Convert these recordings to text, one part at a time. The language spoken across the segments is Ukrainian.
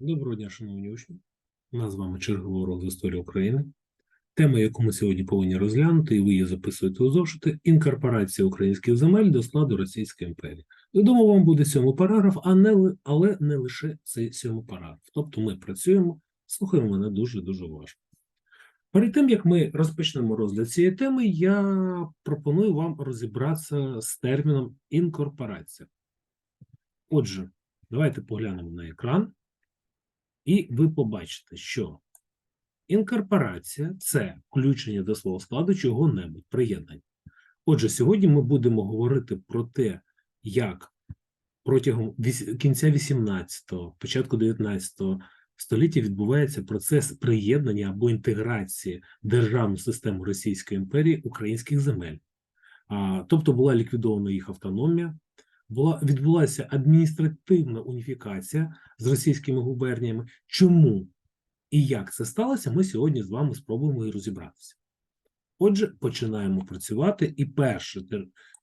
Доброго дня, шановні учні. У нас з вами черговий урок з історії України. Тема, яку ми сьогодні повинні розглянути, і ви її записуєте у зошити, інкорпорація українських земель до складу Російської імперії. Думаю, вам буде сьомий параграф, а не, але не лише цей сьомий параграф. Тобто ми працюємо, слухаємо мене дуже-дуже уважно. Перед тим, як ми розпочнемо розгляд цієї теми, я пропоную вам розібратися з терміном інкорпорація. Отже, давайте поглянемо на екран. І ви побачите, що інкорпорація це включення до свого складу чого-небудь, приєднання. Отже, сьогодні ми будемо говорити про те, як протягом кінця 18-го, початку 19-го століття відбувається процес приєднання або інтеграції державну систему Російської імперії українських земель. А, тобто була ліквідована їх автономія, була відбулася адміністративна уніфікація з російськими губерніями. Чому і як це сталося, ми сьогодні з вами спробуємо і розібратися. Отже, починаємо працювати. І перше,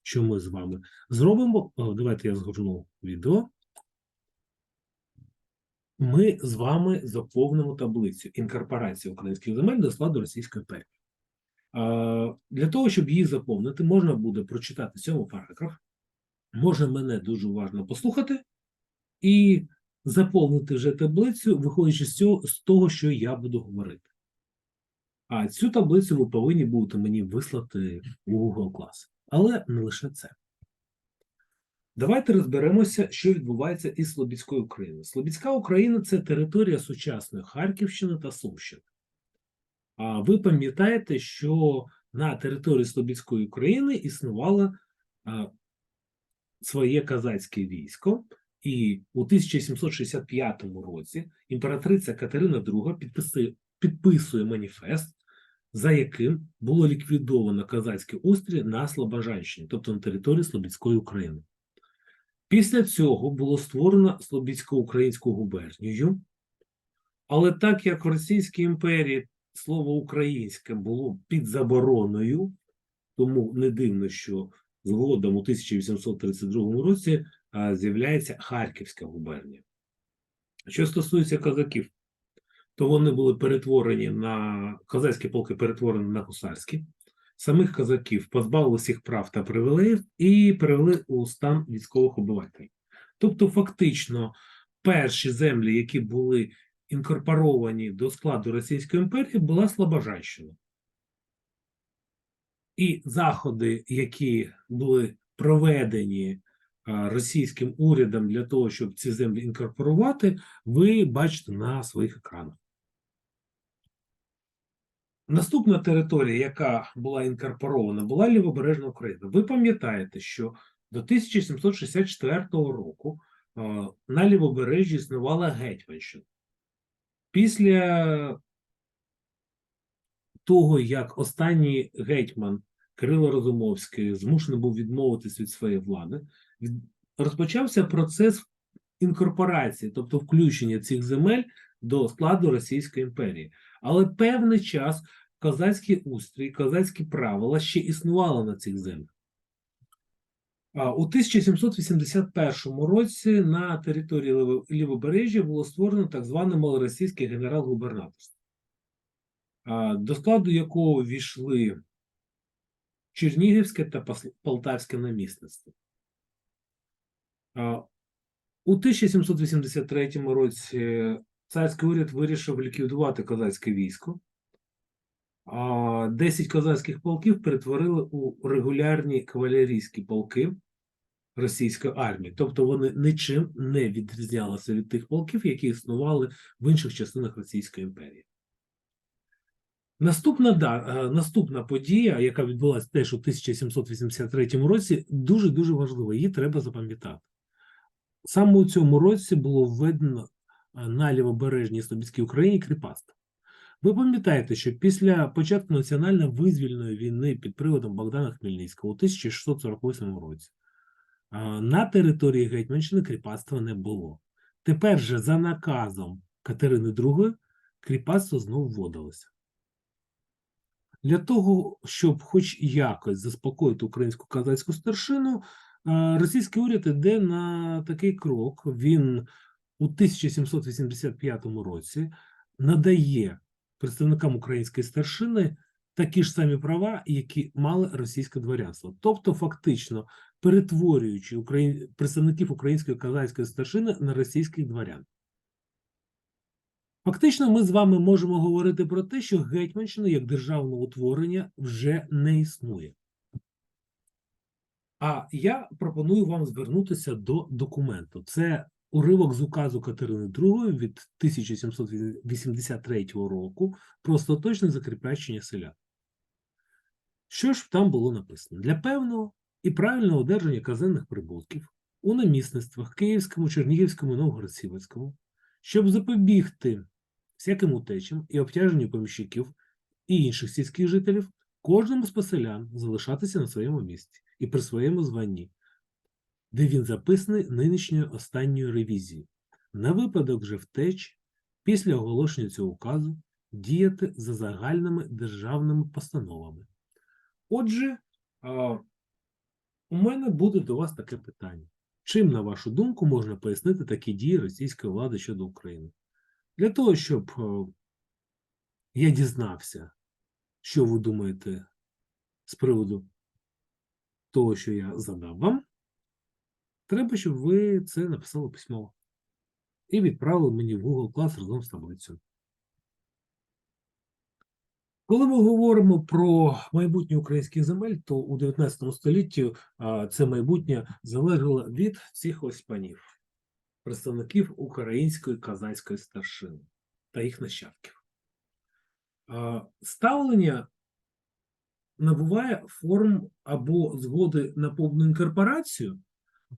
що ми з вами зробимо, давайте я згорну відео. Ми з вами заповнимо таблицю інкорпорації українських земель до складу Російської імперії. Для того, щоб її заповнити, можна буде прочитати сьомий параграф, можна мене дуже уважно послухати і заповнити вже таблицю, виходячи з цього з того, що я буду говорити. А цю таблицю ви повинні будете мені вислати у Google Class. Але не лише це. Давайте розберемося, що відбувається із Слобідською Україною. Слобідська Україна це територія сучасної Харківщини та Сумщини. А ви пам'ятаєте, що на території Слобідської України існувало а, своє казацьке військо, і у 1765 році імператриця Катерина II підписує, підписує маніфест, за яким було ліквідовано казацьке устрій на Слобожанщині, тобто на території Слобідської України. Після цього було створено Слобідсько-українську губернію, але так як в Російській імперії слово українське було під забороною, тому не дивно, що згодом у 1832 році з'являється Харківська губернія. Що стосується козаків, то вони були перетворені на козацькі полки перетворені на гусарські. Самих козаків позбавили всіх прав та привілеїв і перевели у стан військових обивателів. Тобто, фактично, перші землі, які були інкорпоровані до складу Російської імперії, була Слобожанщина. І заходи, які були проведені російським урядом для того, щоб ці землі інкорпорувати, ви бачите на своїх екранах. Наступна територія, яка була інкорпорована, була Лівобережна Україна. Ви пам'ятаєте, що до 1764 року на Лівобережжі існувала Гетьманщина. Після того, як останній гетьман Кирило Розумовський змушений був відмовитись від своєї влади, розпочався процес інкорпорації, тобто включення цих земель до складу Російської імперії. Але певний час козацький устрій, козацькі правила ще існували на цих землях. А У 1781 році на території Лівобережжя було створено так зване малоросійське генерал-губернаторство, до складу якого війшли Чернігівське та Полтавське намісництво. У 1783 році царський уряд вирішив ліквідувати козацьке військо. А 10 козацьких полків перетворили у регулярні кавалерійські полки російської армії. Тобто вони нічим не відрізнялися від тих полків, які існували в інших частинах Російської імперії. Наступна, да, е, наступна подія, яка відбулася теж у 1783 році, дуже-дуже важлива. Її треба запам'ятати. Саме у цьому році було введено е, на лівобережній Слобідській Україні кріпацтво. Ви пам'ятаєте, що після початку національно-визвільної війни під приводом Богдана Хмельницького у 1648 році на території Гетьманщини кріпацтва не було. Тепер же за наказом Катерини II кріпацтво знову вводилося. Для того, щоб хоч якось заспокоїти українську казацьку старшину, російський уряд іде на такий крок. Він у 1785 році надає представникам української старшини такі ж самі права, які мали російське дворянство. Тобто, фактично перетворюючи представників української казацької старшини на російських дворян. Фактично, ми з вами можемо говорити про те, що Гетьманщина як державне утворення вже не існує. А я пропоную вам звернутися до документу. Це уривок з указу Катерини II від 1783 року про остаточне закріплящення селян. Що ж там було написано? Для певного і правильного одержання казенних прибутків у намісництвах Київському, Чернігівському і Новгород-Сіверському, щоб запобігти всяким утечам і обтяженню поміщиків і інших сільських жителів, кожному з поселян залишатися на своєму місці і при своєму званні, де він записаний нинішньою останньою ревізією. На випадок же втеч, після оголошення цього указу, діяти за загальними державними постановами. Отже, у мене буде до вас таке питання. Чим, на вашу думку, можна пояснити такі дії російської влади щодо України? Для того, щоб е, я дізнався, що ви думаєте з приводу того, що я задав вам, треба, щоб ви це написали письмово і відправили мені в Google Class разом з таблицею. Коли ми говоримо про майбутнє українських земель, то у 19 столітті це майбутнє залежало від цих ось панів, представників української казацької старшини та їх нащадків. Ставлення набуває форм або згоди на повну інкорпорацію,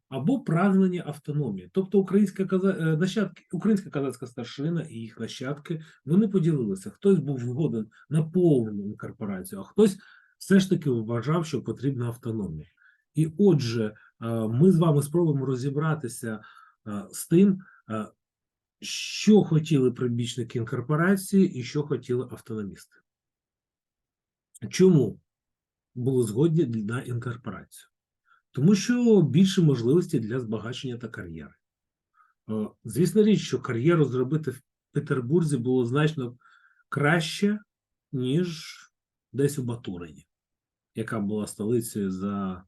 або прагнення автономії. Тобто українська каза... е, нащадки, українська казацька старшина і їх нащадки вони поділилися. Хтось був згоден на повну інкорпорацію, а хтось все ж таки вважав, що потрібна автономія. І отже, е, ми з вами спробуємо розібратися з тим, що хотіли прибічники інкорпорації і що хотіли автономісти. Чому були згодні на інкорпорацію? Тому що більше можливостей для збагачення та кар'єри. Звісно річ, що кар'єру зробити в Петербурзі було значно краще, ніж десь у Батурині, яка була столицею за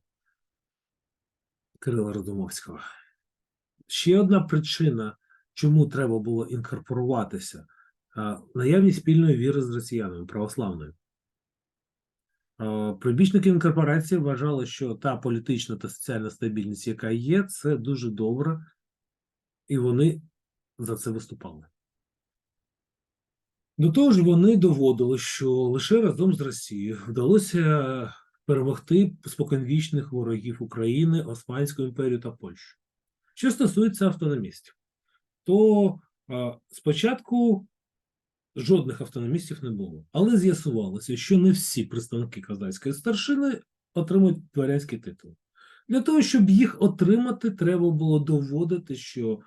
Кирила Родомовського. Ще одна причина, чому треба було інкорпоруватися, наявність спільної віри з росіянами православною. Прибічники інкорпорації вважали, що та політична та соціальна стабільність, яка є, це дуже добре, і вони за це виступали. До того ж, вони доводили, що лише разом з Росією вдалося перемогти споконвічних ворогів України, Османську імперію та Польщу. Що стосується автономістів, то е, спочатку жодних автономістів не було. Але з'ясувалося, що не всі представники казацької старшини отримують дворянський титул. Для того, щоб їх отримати, треба було доводити, що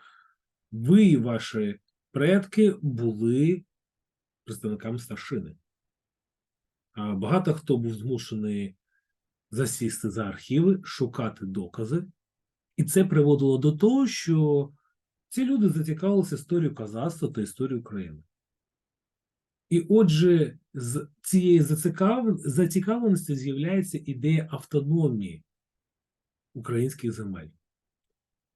ви і ваші предки були представниками старшини. Багато хто був змушений засісти за архіви, шукати докази, і це приводило до того, що ці люди зацікавилися історією казацтва та історією України. І отже, з цієї зацікав... зацікавленості з'являється ідея автономії українських земель.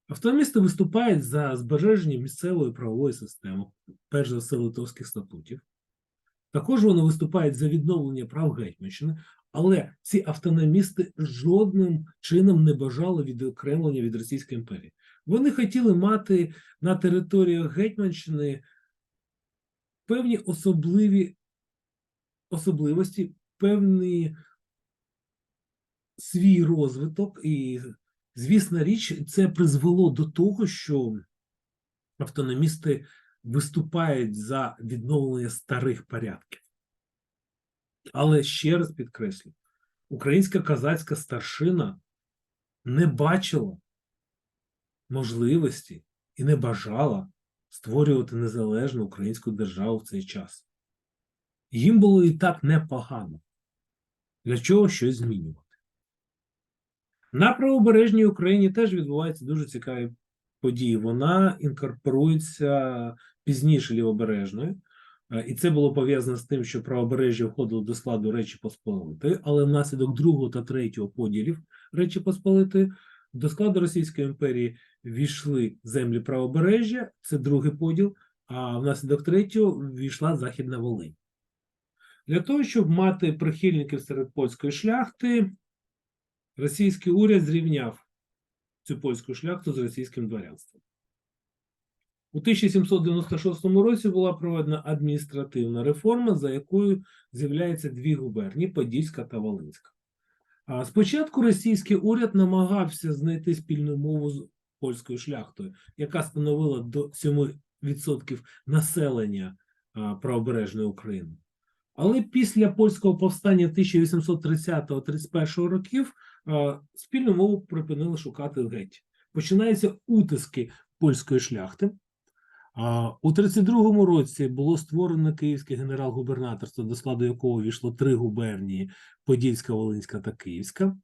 Автономісти виступають за збереження місцевої правової системи, перш за все литовських статутів. Також вони виступають за відновлення прав Гетьманщини, але ці автономісти жодним чином не бажали відокремлення від Російської імперії. Вони хотіли мати на територіях Гетьманщини певні особливі особливості, певний свій розвиток, і, звісна річ, це призвело до того, що автономісти виступають за відновлення старих порядків. Але ще раз підкреслю, українська казацька старшина не бачила можливості і не бажала створювати незалежну українську державу в цей час. Їм було і так непогано. Для чого щось змінювати? На правобережній Україні теж відбуваються дуже цікаві події, вона інкорпорується пізніше лівобережною. Е, І це було пов'язано з тим, що правобережжя входило до складу Речі Посполитої, але внаслідок другого та третього поділів Речі Посполитої до складу Російської імперії війшли землі правобережжя, це другий поділ, а внаслідок третього війшла Західна Волинь. Для того, щоб мати прихильників серед польської шляхти, російський уряд зрівняв цю польську шляхту з російським дворянством. У 1796 році була проведена адміністративна реформа, за якою з'являються дві губернії Подільська та Волинська. А спочатку російський уряд намагався знайти спільну мову з польською шляхтою, яка становила до 7% населення правобережної України. Але після польського повстання 1830-31 років спільну мову припинили шукати геть. Починаються утиски польської шляхти. У 32-му році було створено Київське генерал-губернаторство, до складу якого війшло три губернії: Подільська, Волинська та Київська.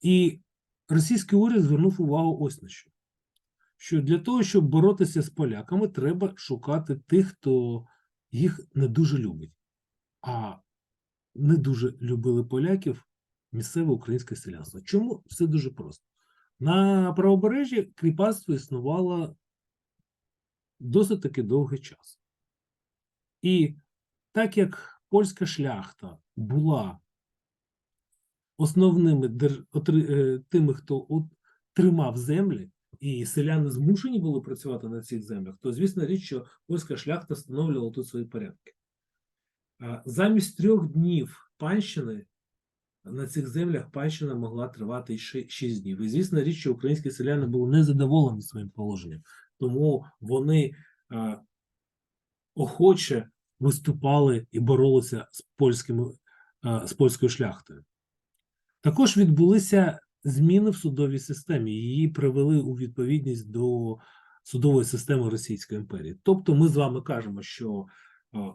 І російський уряд звернув увагу ось на що. Що для того, щоб боротися з поляками, треба шукати тих, хто їх не дуже любить. А не дуже любили поляків місцеве українське селянство. Чому? Все дуже просто. На правобережжі кріпацтво існувало досить таки довгий час. І так як польська шляхта була основними е, тими, хто тримав землі, і селяни змушені були працювати на цих землях, то звісно річ, що польська шляхта встановлювала тут свої порядки. Замість трьох днів панщини на цих землях панщина могла тривати ще 6 днів. І звісно річ, що українські селяни були незадоволені своїм положенням, тому вони а, охоче виступали і боролися з польськими а, з польською шляхтою. Також відбулися зміни в судовій системі. Її привели у відповідність до судової системи Російської імперії. Тобто, ми з вами кажемо, що а,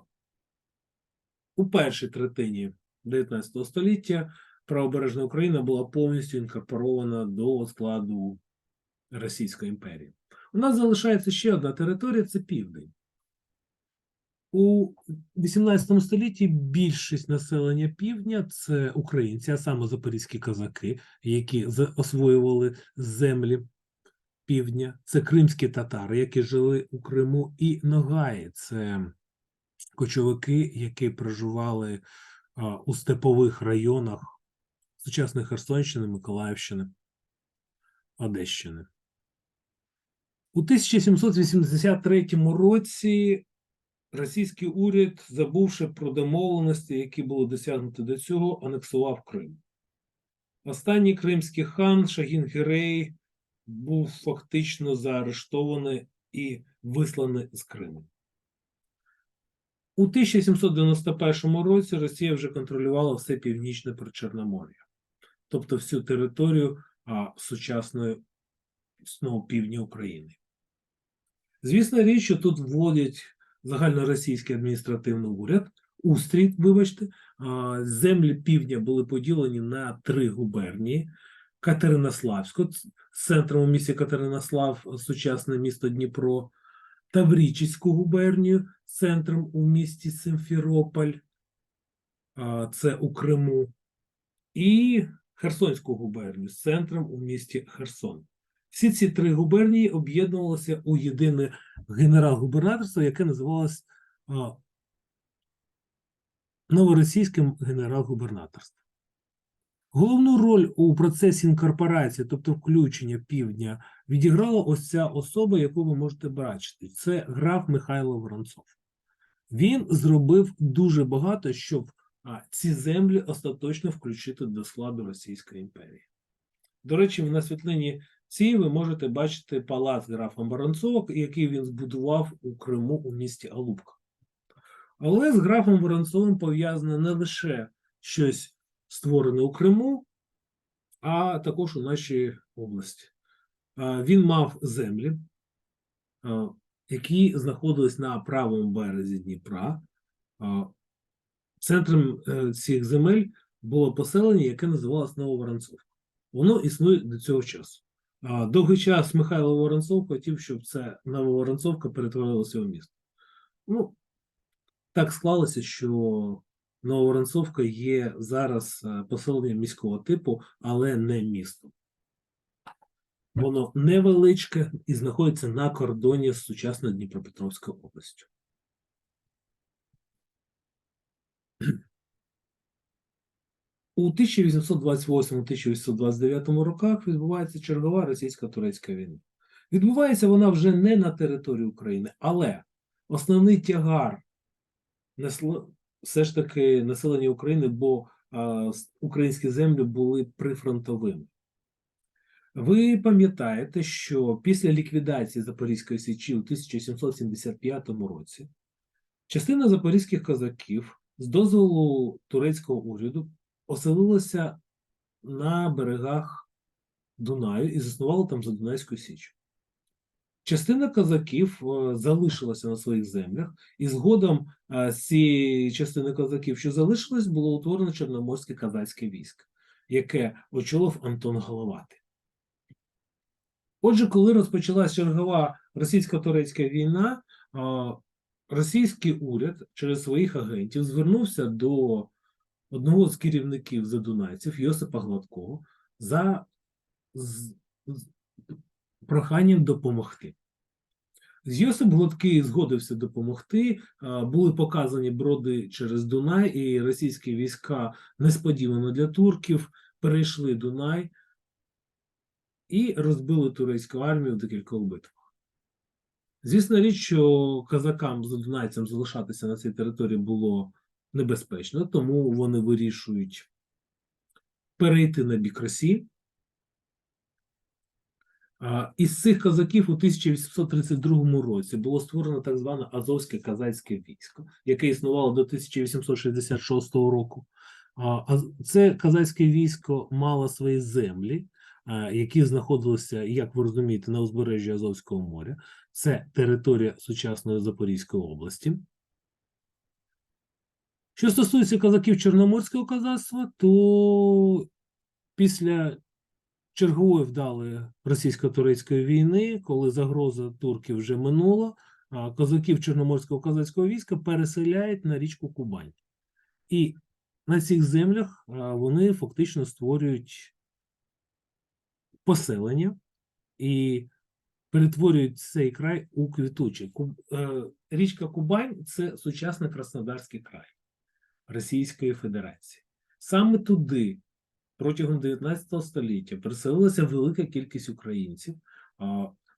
у першій третині 19 століття правобережна Україна була повністю інкорпорована до складу Російської імперії. У нас залишається ще одна територія це південь. У 18 столітті більшість населення півдня це українці, а саме запорізькі козаки, які освоювали землі півдня. Це кримські татари, які жили у Криму, і Ногаї це кочовики, які проживали у степових районах сучасної Херсонщини, Миколаївщини, Одещини. У 1783 році російський уряд, забувши про домовленості, які були досягнуті до цього, анексував Крим. Останній кримський хан Шагін Гірей був фактично заарештований і висланий з Криму. У 1791 році Росія вже контролювала все північне Причорномор'я, тобто всю територію а, сучасної сного півдня України. Звісно, річ, що тут вводять загальноросійський адміністративний уряд, устрій, вибачте, землі півдня були поділені на три губернії. Катеринославську, центром у місті Катеринослав, сучасне місто Дніпро, Таврічську губернію центром у місті Симферополь, це у Криму, і Херсонську губернію центром у місті Херсон. Всі ці три губернії об'єднувалися у єдине генерал-губернаторство, яке називалось Новоросійським генерал-губернаторством. Головну роль у процесі інкорпорації, тобто включення півдня, відіграла ось ця особа, яку ви можете бачити. Це граф Михайло Воронцов. Він зробив дуже багато, щоб ці землі остаточно включити до складу Російської імперії. До речі, на світлині цій ви можете бачити палац графа Воронцова, який він збудував у Криму у місті Алупка. Але з графом Воронцовим пов'язане не лише щось створене у Криму, а також у нашій області. Він мав землі, які знаходились на правому березі Дніпра. Центром е, цих земель було поселення, яке називалось Нововоронцовка. Воно існує до цього часу. Довгий час Михайло Воронцов хотів, щоб це Нововоронцовка перетворилася в місто. Ну, так склалося, що Нововоронцовка є зараз е, поселенням міського типу, але не містом. Воно невеличке і знаходиться на кордоні з сучасною Дніпропетровською областю. У 1828-1829 роках відбувається чергова російсько-турецька війна. Відбувається вона вже не на території України, але основний тягар все ж таки населення України, бо а, українські землі були прифронтовими. Ви пам'ятаєте, що після ліквідації Запорізької Січі у 1775 році частина запорізьких козаків з дозволу турецького уряду оселилася на берегах Дунаю і заснувала там Задунайську Січ. Частина козаків е, залишилася на своїх землях, і згодом е, з цієї частини козаків, що залишилось, було утворено Чорноморське козацьке військо, яке очолив Антон Головатий. Отже, коли розпочалась чергова російсько-турецька війна, російський уряд через своїх агентів звернувся до одного з керівників задунайців Йосипа Гладкого за з- з- проханням допомогти. Йосип Гладкий згодився допомогти. Були показані броди через Дунай, і російські війська несподівано для турків перейшли Дунай і розбили турецьку армію в декількох битвах. Звісно річ, що казакам задунайцям залишатися на цій території було небезпечно, тому вони вирішують перейти на бік Росії. Із цих козаків у 1832 році було створено так зване Азовське казацьке військо, яке існувало до 1866 року. Це казацьке військо мало свої землі, які знаходилися, як ви розумієте, на узбережжі Азовського моря. Це територія сучасної Запорізької області. Що стосується козаків Чорноморського козацтва, то після чергової вдалої російсько-турецької війни, коли загроза турків вже минула, козаків Чорноморського козацького війська переселяють на річку Кубань. І на цих землях вони фактично створюють поселення і перетворюють цей край у квітучий. Е, Річка Кубань це сучасний Краснодарський край Російської Федерації. Саме туди протягом 19 століття переселилася велика кількість українців.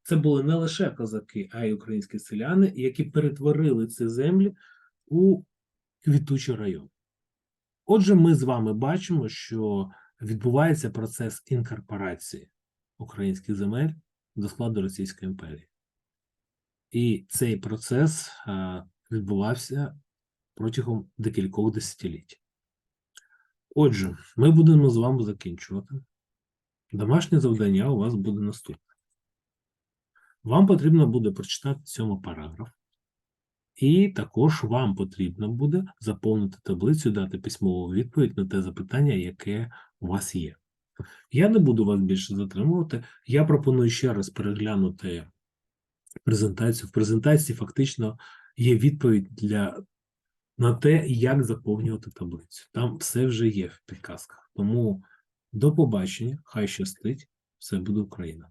Це були не лише козаки, а й українські селяни, які перетворили ці землі у квітучий район. Отже, ми з вами бачимо, що відбувається процес інкорпорації українських земель до складу Російської імперії. І цей процес відбувався протягом декількох десятиліть. Отже, ми будемо з вами закінчувати. Домашнє завдання у вас буде наступне. Вам потрібно буде прочитати сьомий параграф, і також вам потрібно буде заповнити таблицю, дати письмову відповідь на те запитання, яке у вас є. Я не буду вас більше затримувати. Я пропоную ще раз переглянути презентацію. В презентації фактично є відповідь для на те, як заповнювати таблицю. Там все вже є в підказках. Тому до побачення, хай щастить, все буде Україна.